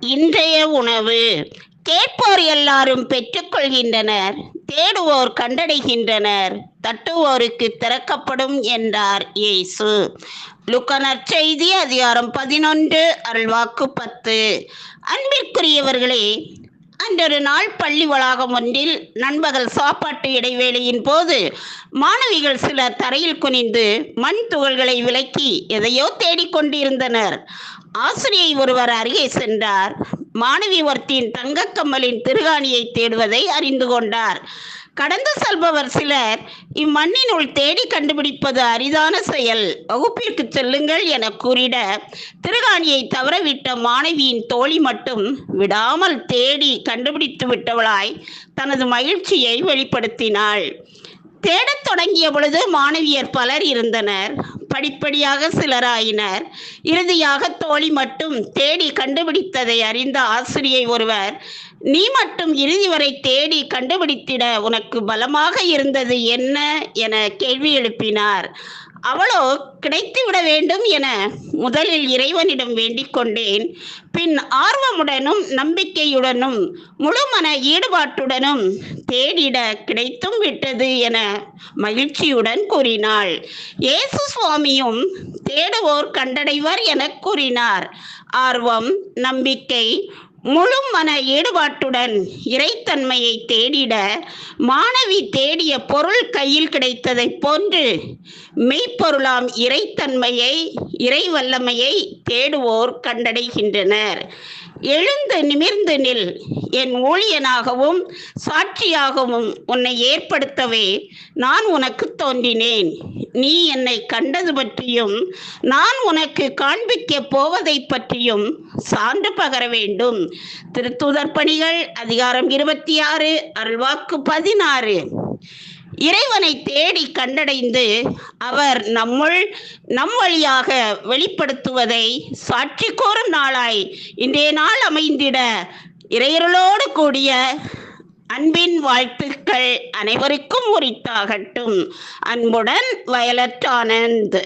இன்றைய உணவு. கேட்போர் எல்லாரும் பெற்றுக்கொள்கின்றனர் தேடுவோர் கண்டடைகின்றனர் தட்டுவோருக்கு திறக்கப்படும் என்றார் இயேசு. லுக்கனர் செய்தி அதிகாரம் பதினொன்று அருள்வாக்கு பத்து. அன்பிற்குரியவர்களே அன்றொரு நாள் பள்ளி வளாகம் ஒன்றில் நண்பகல் சாப்பாட்டு இடைவேளையின் போது மாணவிகள் சிலர் தரையில் குனிந்து மண் துகள்களை விலக்கி எதையோ தேடிக்கொண்டிருந்தனர். ஆசிரியை ஒருவர் அருகே சென்றார். மாணவி ஒருத்தின் தங்கக்கம்மலின் திருகாணியை தேடுவதை அறிந்து கொண்டார். கடந்து செல்பவர் சிலர் இம்மண்ணினுள் தேடி கண்டுபிடிப்பது அரிதான செயல். வகுப்பிற்கு செல்லுங்கள் என கூறிட திருகாணியை தவறவிட்ட மாணவியின் தோழி மட்டும் விடாமல் தேடி கண்டுபிடித்து விட்டவளாய் தனது மகிழ்ச்சியை வெளிப்படுத்தினாள். தேடத் தொடங்கிய பொழுது மாணவியர் பலர் இருந்தனர். படிப்படியாக சிலராயினர். இறுதியாக தோழி மட்டும் தேடி கண்டுபிடித்ததை அறிந்த ஆசிரியை ஒருவர் நீ மட்டும் இறுதி வரை தேடி கண்டுபிடித்திட உனக்கு பலமாக இருந்தது என்ன? என கேள்வி எழுப்பினார். அவளோ கிடைத்து விட வேண்டும் என முதலில் இறைவனிடம் வேண்டிக் கொண்டேன். பின் ஆர்வமுடனும் நம்பிக்கையுடனும் முழுமன ஈடுபாட்டுடனும் தேடிட கிடைத்தும் விட்டது என மகிழ்ச்சியுடன் கூறினாள். இயேசு சுவாமியும் தேடுவோர் கண்டடைவர் என கூறினார். ஆர்வம் நம்பிக்கை முழு மன ஈடுபாட்டுடன் இறைத்தன்மையை தேடிட மாணவி தேடிய பொருள் கையில் கிடைத்ததைப் போன்று மெய்ப்பொருளாம் இறைத்தன்மையை இறை வல்லமையை தேடுவோர் கண்டடைகின்றனர். எழுந்து நிமிர்ந்து நில். என் ஊழியனாகவும் சாட்சியாகவும் உன்னை ஏற்படுத்தவே நான் உனக்கு தோன்றினேன். நீ என்னை கண்டது பற்றியும் நான் உனக்கு காண்பிக்க போவதை பற்றியும் சான்று பகர வேண்டும். திருத்துதர் பணிகள் அதிகாரம் இருபத்தி ஆறு அருள்வாக்கு பதினாறு. இறைவனை தேடி கண்டடைந்து அவர் நம்முள் நம் வழியாக வெளிப்படுத்துவதை சாட்சி கோரும் நாளாய் இன்றைய நாள் அமைந்திட இறையருளோடு கூடிய அன்பின் வாழ்த்துக்கள் அனைவருக்கும் உரித்தாகட்டும். அன்புடன் வயலட் ஆனந்த்.